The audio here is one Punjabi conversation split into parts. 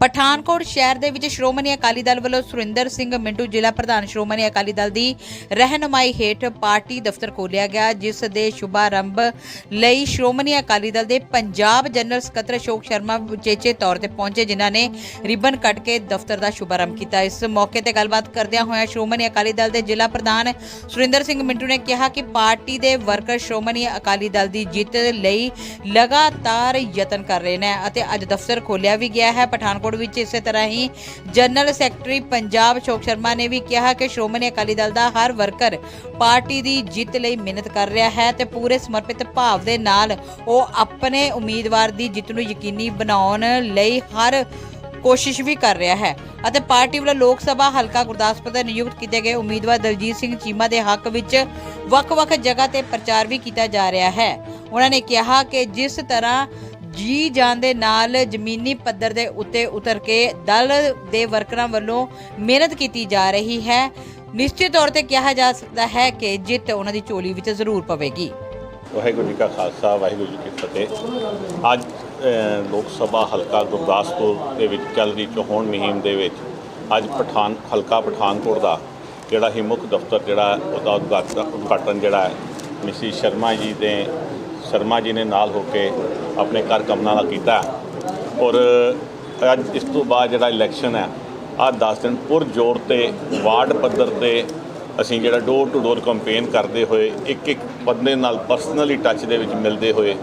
ਪਠਾਨਕੋਟ ਸ਼ਹਿਰ ਦੇ ਵਿੱਚ ਸ਼੍ਰੋਮਣੀ ਅਕਾਲੀ ਦਲ ਵੱਲੋਂ ਸੁਰਿੰਦਰ ਸਿੰਘ ਮਿੰਟੂ, ਜ਼ਿਲ੍ਹਾ ਪ੍ਰਧਾਨ ਸ਼੍ਰੋਮਣੀ ਅਕਾਲੀ ਦਲ ਦੀ ਰਹਿਨੁਮਾਈ ਹੇਠ ਪਾਰਟੀ ਦਫ਼ਤਰ ਖੋਲ੍ਹਿਆ ਗਿਆ, ਜਿਸ ਦੇ ਸ਼ੁਭਾਰੰਭ ਲਈ ਸ਼੍ਰੋਮਣੀ ਅਕਾਲੀ ਦਲ ਦੇ ਪੰਜਾਬ ਜਨਰਲ ਸਕੱਤਰ ਅਸ਼ੋਕ ਸ਼ਰਮਾ ਵਿਚੇਚੇ ਤੌਰ ਤੇ ਪਹੁੰਚੇ, ਜਿਨ੍ਹਾਂ ਨੇ ਰਿਬਨ ਕੱਟ ਕੇ ਦਫ਼ਤਰ ਦਾ ਸ਼ੁਭਾਰੰਭ ਕੀਤਾ। ਇਸ ਮੌਕੇ ਤੇ ਗੱਲਬਾਤ ਕਰਦਿਆਂ ਹੋਇਆ ਸ਼੍ਰੋਮਣੀ ਅਕਾਲੀ ਦਲ ਦੇ ਜ਼ਿਲ੍ਹਾ ਪ੍ਰਧਾਨ ਸੁਰਿੰਦਰ ਸਿੰਘ ਮਿੰਟੂ ਨੇ ਕਿਹਾ ਕਿ ਪਾਰਟੀ ਦੇ ਵਰਕਰ ਸ਼੍ਰੋਮਣੀ ਅਕਾਲੀ ਦਲ ਦੀ ਜਿੱਤ ਲਈ ਲਗਾਤਾਰ ਯਤਨ ਕਰ ਰਹੇ ਨੇ ਅਤੇ ਅੱਜ ਦਫ਼ਤਰ ਖੋਲ੍ਹਿਆ ਵੀ ਗਿਆ ਹੈ। ਪਠਾਨਕੋਟ ਵਿੱਚ ਇਸੇ ਤਰ੍ਹਾਂ ਹੀ ਜਨਰਲ ਸੈਕਟਰੀ ਪੰਜਾਬ ਅਸ਼ੋਕ ਸ਼ਰਮਾ ਨੇ ਵੀ ਕਿਹਾ ਕਿ ਸ਼੍ਰੋਮਣੀ ਅਕਾਲੀ ਦਲ ਦਾ ਹਰ ਵਰਕਰ ਪਾਰਟੀ ਦੀ ਜਿੱਤ ਲਈ ਮਿਹਨਤ ਕਰ ਰਿਹਾ ਹੈ ਤੇ ਪੂਰੇ ਸਮਰਪਿਤ ਭਾਵ ਦੇ ਨਾਲ ਉਹ ਆਪਣੇ ਉਮੀਦਵਾਰ ਦੀ ਜਿੱਤ ਨੂੰ ਯਕੀਨੀ ਬਣਾਉਣ ਲਈ ਹਰ ਕੋਸ਼ਿਸ਼ ਵੀ ਕਰ ਰਿਹਾ ਹੈ ਅਤੇ ਪਾਰਟੀ ਵੱਲੋਂ ਲੋਕ ਸਭਾ ਹਲਕਾ ਗੁਰਦਾਸਪੁਰ ਦੇ ਨਿਯੁਕਤ ਕੀਤੇ ਗਏ ਉਮੀਦਵਾਰ ਦਲਜੀਤ ਸਿੰਘ ਚੀਮਾ ਦੇ ਹੱਕ ਵਿੱਚ ਵੱਖ-ਵੱਖ ਜਗ੍ਹਾ ਤੇ ਪ੍ਰਚਾਰ ਵੀ ਕੀਤਾ ਜਾ ਰਿਹਾ ਹੈ। ਉਹਨਾਂ ਨੇ ਕਿਹਾ ਕਿ ਜਿਸ ਤਰ੍ਹਾਂ ਜੀ ਜਾਨ ਦੇ ਨਾਲ ਜ਼ਮੀਨੀ ਪੱਧਰ ਦੇ ਉੱਤੇ ਉਤਰ ਕੇ ਦਲ ਦੇ ਵਰਕਰਾਂ ਵੱਲੋਂ ਮਿਹਨਤ ਕੀਤੀ ਜਾ ਰਹੀ ਹੈ। ਨਿਸ਼ਚਿਤ ਤੌਰ ਤੇ ਕਿਹਾ ਜਾ ਸਕਦਾ ਹੈ ਕਿ ਜਿੱਤ ਉਹਨਾਂ ਦੀ ਝੋਲੀ ਵਿੱਚ ਜ਼ਰੂਰ ਪਵੇਗੀ। ਵਾਹਿਗੁਰੂ ਜੀ ਕਾ ਖਾਲਸਾ, ਵਾਹਿਗੁਰੂ ਜੀ ਕੀ ਫਤਿਹ। ਅੱਜ ਲੋਕ ਸਭਾ ਹਲਕਾ ਗੁਰਦਾਸਪੁਰ ਦੇ ਵਿੱਚ ਚੱਲ ਰਹੀ ਚੋਣ ਮੁਹਿੰਮ ਦੇ ਵਿੱਚ ਅੱਜ ਪਠਾਨ, ਹਲਕਾ ਪਠਾਨਕੋਟ ਦਾ ਜਿਹੜਾ ਹੀ ਮੁੱਖ ਦਫ਼ਤਰ ਜਿਹੜਾ ਉਹਦਾ ਉਦਘਾਟਨ ਉਦਘਾਟਨ ਜਿਹੜਾ ਹੈ, ਮਿਸੀ ਸ਼ਰਮਾ ਜੀ ਦੇ ਸ਼ਰਮਾ ਜੀ ਨੇ ਨਾਲ ਹੋ ਕੇ ਆਪਣੇ ਘਰ ਕਮਨਾ ਦਾ ਕੀਤਾ। ਔਰ ਅੱਜ ਇਸ ਤੋਂ ਬਾਅਦ ਜਿਹੜਾ ਇਲੈਕਸ਼ਨ ਹੈ ਆ 10 ਦਿਨ ਪੁਰ ਜੋਰ ਤੇ ਵਾਰਡ ਪੱਧਰ ਤੇ ਅਸੀਂ ਜਿਹੜਾ ਡੋਰ ਟੂ ਡੋਰ ਕੰਪੇਨ ਕਰਦੇ ਹੋਏ ਇੱਕ ਇੱਕ ਬੰਦੇ ਨਾਲ ਪਰਸਨਲੀ ਟੱਚ ਦੇ ਵਿੱਚ ਮਿਲਦੇ ਹੋਏ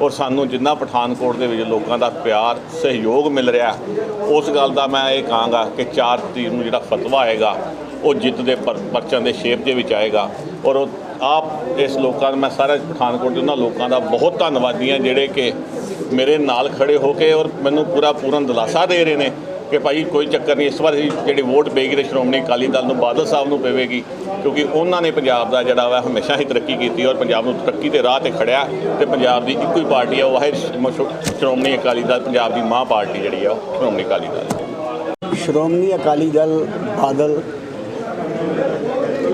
ਔਰ ਸਾਨੂੰ ਜਿੰਨਾ ਪਠਾਨਕੋਟ ਦੇ ਵਿੱਚ ਲੋਕਾਂ ਦਾ ਪਿਆਰ, ਸਹਿਯੋਗ ਮਿਲ ਰਿਹਾ, ਉਸ ਗੱਲ ਦਾ ਮੈਂ ਇਹ ਕਹਾਂਗਾ ਕਿ 4 ਤਰੀਕ ਨੂੰ ਜਿਹੜਾ ਫਤਵਾ ਆਏਗਾ, ਉਹ ਜਿੱਤ ਦੇ ਪਰ- ਪਰਚਾਂ ਦੇ ਸ਼ੇਪ ਦੇ ਵਿੱਚ ਆਏਗਾ ਔਰ ਉਹ ਆਪ ਇਸ ਲੋਕਾਂ ਦਾ, ਮੈਂ ਸਾਰੇ ਪਠਾਨਕੋਟ ਦੇ ਉਹਨਾਂ ਲੋਕਾਂ ਦਾ ਬਹੁਤ ਧੰਨਵਾਦੀ ਹਾਂ, ਜਿਹੜੇ ਕਿ ਮੇਰੇ ਨਾਲ ਖੜੇ ਹੋ ਕੇ ਔਰ ਮੈਨੂੰ ਪੂਰਾ ਪੂਰਨ ਦਿਲਾਸਾ ਦੇ ਰਹੇ ਨੇ ਕਿ ਭਾਈ ਕੋਈ ਚੱਕਰ ਨਹੀਂ, ਇਸ ਵਾਰ ਜਿਹੜੀ ਵੋਟ ਪਏਗੀ ਤੇ ਸ਼੍ਰੋਮਣੀ ਅਕਾਲੀ ਦਲ ਨੂੰ ਬਾਦਲ ਸਾਹਿਬ ਨੂੰ ਪਵੇਗੀ, ਕਿਉਂਕਿ ਉਹਨਾਂ ਨੇ ਪੰਜਾਬ ਦਾ ਜਿਹੜਾ ਵਾ ਹਮੇਸ਼ਾ ਹੀ ਤਰੱਕੀ ਕੀਤੀ ਔਰ ਪੰਜਾਬ ਨੂੰ ਤਰੱਕੀ ਦੇ ਰਾਹ ਤੇ ਖੜਿਆ ਤੇ ਪੰਜਾਬ ਦੀ ਇੱਕੋ ਹੀ ਪਾਰਟੀ ਆ, ਉਹ ਹੈ ਸ਼੍ਰੋਮਣੀ ਅਕਾਲੀ ਦਲ, ਪੰਜਾਬ ਦੀ ਮਾਂ ਪਾਰਟੀ ਜਿਹੜੀ ਆ, ਉਹ ਸ਼੍ਰੋਮਣੀ ਅਕਾਲੀ ਦਲ। ਸ਼੍ਰੋਮਣੀ ਅਕਾਲੀ ਦਲ ਬਾਦਲ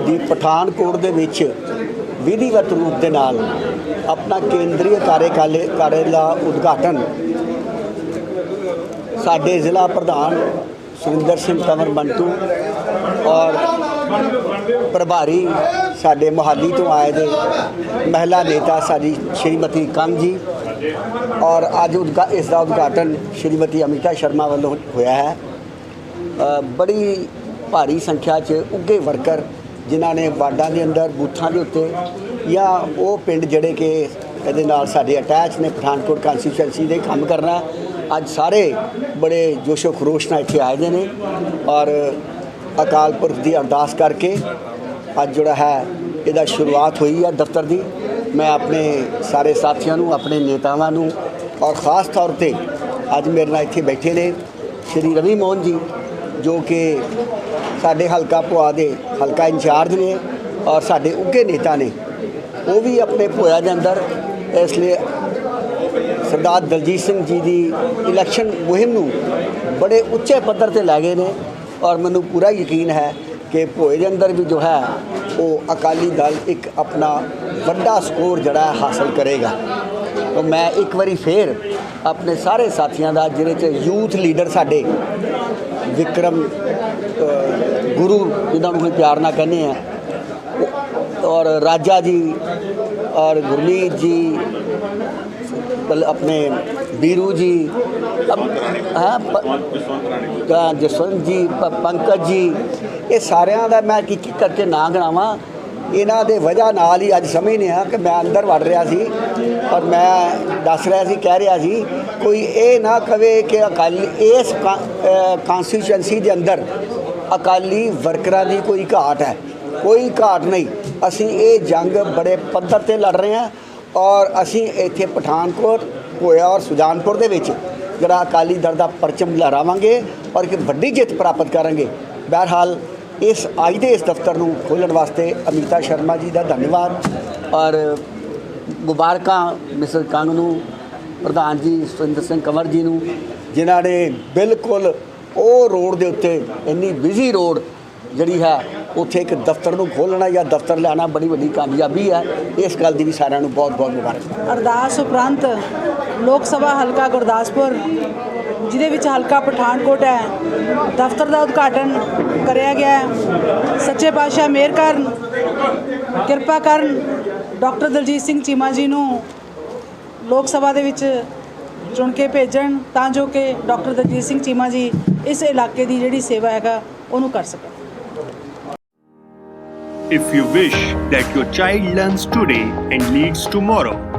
ਦੀ ਪਠਾਨਕੋਟ ਦੇ ਵਿੱਚ ਵਿਧੀਵਤ ਰੂਪ ਦੇ ਨਾਲ ਆਪਣਾ ਕੇਂਦਰੀ ਕਾਰਜਕਾਲੇ ਕਾਰਜ ਦਾ ਉਦਘਾਟਨ ਸਾਡੇ ਜ਼ਿਲ੍ਹਾ ਪ੍ਰਧਾਨ ਸੁਰਿੰਦਰ ਸਿੰਘ ਕੰਵਰ ਬੰਟੂ ਔਰ ਪ੍ਰਭਾਰੀ ਸਾਡੇ ਮੁਹਾਲੀ ਤੋਂ ਆਏ ਦੇ ਮਹਿਲਾ ਨੇਤਾ ਸਾਡੀ ਸ਼੍ਰੀਮਤੀ ਕੰਗ ਜੀ ਔਰ ਅੱਜ ਉਦਘਾ ਇਸ ਦਾ ਉਦਘਾਟਨ ਸ਼੍ਰੀਮਤੀ ਅਮਿਤਾ ਸ਼ਰਮਾ ਵੱਲੋਂ ਹੋਇਆ ਹੈ ਬੜੀ ਭਾਰੀ ਸੰਖਿਆ 'ਚ ਉੱਗੇ ਵਰਕਰ ਜਿਨ੍ਹਾਂ ਨੇ ਵਾਰਡਾਂ ਦੇ ਅੰਦਰ ਬੂਥਾਂ ਦੇ ਉੱਤੇ ਜਾਂ ਉਹ ਪਿੰਡ ਜਿਹੜੇ ਕਿ ਇਹਦੇ ਨਾਲ ਸਾਡੇ ਅਟੈਚ ਨੇ, ਪਠਾਨਕੋਟ ਕੰਸਟੀਚੁਐਂਸੀ ਦੇ ਕੰਮ ਕਰਨਾ, ਅੱਜ ਸਾਰੇ ਬੜੇ ਜੋਸ਼ੋ ਖਰੋਸ਼ ਨਾਲ ਇੱਥੇ ਆਏ ਦੇ ਨੇ ਔਰ ਅਕਾਲ ਪੁਰਖ ਦੀ ਅਰਦਾਸ ਕਰਕੇ ਅੱਜ ਜਿਹੜਾ ਹੈ ਇਹਦਾ ਸ਼ੁਰੂਆਤ ਹੋਈ ਹੈ ਦਫ਼ਤਰ ਦੀ। ਮੈਂ ਆਪਣੇ ਸਾਰੇ ਸਾਥੀਆਂ ਨੂੰ, ਆਪਣੇ ਨੇਤਾਵਾਂ ਨੂੰ ਔਰ ਖਾਸ ਤੌਰ ਤੇ ਅੱਜ ਮੇਰੇ ਨਾਲ ਇੱਥੇ ਬੈਠੇ ਨੇ ਸ਼੍ਰੀ ਰਵੀ ਮੋਹਨ ਜੀ, ਜੋ ਕਿ ਸਾਡੇ ਹਲਕਾ ਪੁਆ ਦੇ ਹਲਕਾ ਇੰਚਾਰਜ ਨੇ ਔਰ ਸਾਡੇ ਉੱਘੇ ਨੇਤਾ ਨੇ। ਉਹ ਵੀ ਆਪਣੇ ਭੋਇਆ ਦੇ ਅੰਦਰ, ਇਸ ਲਈ ਸਰਦਾਰ ਦਲਜੀਤ ਸਿੰਘ ਜੀ ਦੀ ਇਲੈਕਸ਼ਨ ਮੁਹਿੰਮ ਨੂੰ ਬੜੇ ਉੱਚੇ ਪੱਧਰ ਤੇ ਲੈ ਗਏ ਨੇ ਔਰ ਮੈਨੂੰ ਪੂਰਾ ਯਕੀਨ ਹੈ ਕਿ ਭੋਏ ਦੇ ਅੰਦਰ ਵੀ ਜੋ ਹੈ, ਉਹ ਅਕਾਲੀ ਦਲ ਇੱਕ ਆਪਣਾ ਵੱਡਾ ਸਕੋਰ ਜਿਹੜਾ ਹਾਸਲ ਕਰੇਗਾ। ਤਾਂ ਮੈਂ ਇੱਕ ਵਾਰੀ ਫੇਰ ਆਪਣੇ ਸਾਰੇ ਸਾਥੀਆਂ ਦਾ, ਜਿਹਦੇ ਚ ਯੂਥ ਲੀਡਰ ਸਾਡੇ ਵਿਕਰਮ ਗੁਰੂ ਜਿਨ੍ਹਾਂ ਨੂੰ ਕੋਈ ਪਿਆਰ ਨਾਲ ਕਹਿੰਦੇ ਆ ਔਰ ਰਾਜਾ ਜੀ, ਔਰ ਗੁਰਮੀਤ ਜੀ ਆਪਣੇ ਵੀਰੂ ਜੀ ਹਾਂ ਜਸਵੰਤ ਜੀ ਪੰਕਜ ਜੀ, ਇਹ ਸਾਰਿਆਂ ਦਾ ਮੈਂ ਕੀ ਕਰਕੇ ਨਾਂ ਗਣਾਵਾਂ। ਇਹਨਾਂ ਦੇ ਵਜ੍ਹਾ ਨਾਲ ਹੀ ਅੱਜ ਸਮਝਨੇ ਆ ਕਿ ਮੈਂ ਅੰਦਰ ਵੜ ਰਿਹਾ ਸੀ ਔਰ ਮੈਂ ਦੱਸ ਰਿਹਾ ਸੀ, ਕਹਿ ਰਿਹਾ ਸੀ, ਕੋਈ ਇਹ ਨਾ ਕਵੇ ਕਿ ਅਕਾਲੀ, ਇਸ ਕਨਸਟੀਚੁਐਂਸੀ ਦੇ ਅੰਦਰ ਅਕਾਲੀ ਵਰਕਰਾਂ ਦੀ ਕੋਈ ਘਾਟ ਹੈ। ਕੋਈ ਘਾਟ ਨਹੀਂ। ਅਸੀਂ ਇਹ ਜੰਗ ਬੜੇ ਪੱਧਰ ਤੇ ਲੜ ਰਹੇ ਹਾਂ ਔਰ ਅਸੀਂ ਇੱਥੇ ਪਠਾਨਕੋਟ ਹੋਇਆ ਔਰ ਸੁਜਾਨਪੁਰ ਦੇ ਵਿੱਚ ਜਿਹੜਾ ਅਕਾਲੀ ਦਲ ਦਾ ਪਰਚਮ ਲਹਿਰਾਵਾਂਗੇ ਔਰ ਇੱਕ ਵੱਡੀ ਜਿੱਤ ਪ੍ਰਾਪਤ ਕਰਾਂਗੇ। ਬਹਰਹਾਲ ਇਸ ਅੱਜ ਦੇ ਇਸ ਦਫ਼ਤਰ ਨੂੰ ਖੋਲ੍ਹਣ ਵਾਸਤੇ ਅਮਿਤਾ ਸ਼ਰਮਾ ਜੀ ਦਾ ਧੰਨਵਾਦ ਔਰ ਮੁਬਾਰਕਾਂ ਮਿਸਰ ਕੰਗ ਨੂੰ, ਪ੍ਰਧਾਨ ਜੀ ਸੁਰਿੰਦਰ ਸਿੰਘ ਕੰਵਰ ਜੀ ਨੂੰ, ਜਿਨ੍ਹਾਂ ਨੇ ਬਿਲਕੁਲ ਉਹ ਰੋਡ ਦੇ ਉੱਤੇ ਇੰਨੀ ਬਿਜ਼ੀ ਰੋਡ ਜਿਹੜੀ ਹੈ, ਉੱਥੇ ਇੱਕ ਦਫ਼ਤਰ ਨੂੰ ਖੋਲ੍ਹਣਾ ਜਾਂ ਦਫ਼ਤਰ ਲਿਆਉਣਾ ਬੜੀ ਵੱਡੀ ਕਾਮਯਾਬੀ ਹੈ। ਇਸ ਗੱਲ ਦੀ ਵੀ ਸਾਰਿਆਂ ਨੂੰ ਬਹੁਤ ਬਹੁਤ ਮੁਬਾਰਕ। ਅਰਦਾਸ ਉਪਰੰਤ ਲੋਕ ਸਭਾ ਹਲਕਾ ਗੁਰਦਾਸਪੁਰ ਜਿਹਦੇ ਵਿੱਚ ਹਲਕਾ ਪਠਾਨਕੋਟ ਹੈ ਦਫ਼ਤਰ ਦਾ ਉਦਘਾਟਨ ਕਰਿਆ ਗਿਆ ਹੈ। ਸੱਚੇ ਪਾਤਸ਼ਾਹ ਮਿਹਰ ਕਰਨ ਕਿਰਪਾ ਕਰਨ ਡਾਕਟਰ ਦਲਜੀਤ ਸਿੰਘ ਚੀਮਾ ਜੀ ਨੂੰ ਲੋਕ ਸਭਾ ਦੇ ਵਿੱਚ ਚੁਣ ਕੇ ਭੇਜਣ ਤਾਂ ਜੋ ਕਿ ਡਾਕਟਰ ਦਲਜੀਤ ਸਿੰਘ ਚੀਮਾ ਜੀ ਇਸ ਇਲਾਕੇ ਦੀ ਜਿਹੜੀ ਸੇਵਾ ਹੈਗਾ ਉਹਨੂੰ ਕਰ ਸਕਣ। If you wish that your child learns today and leads tomorrow,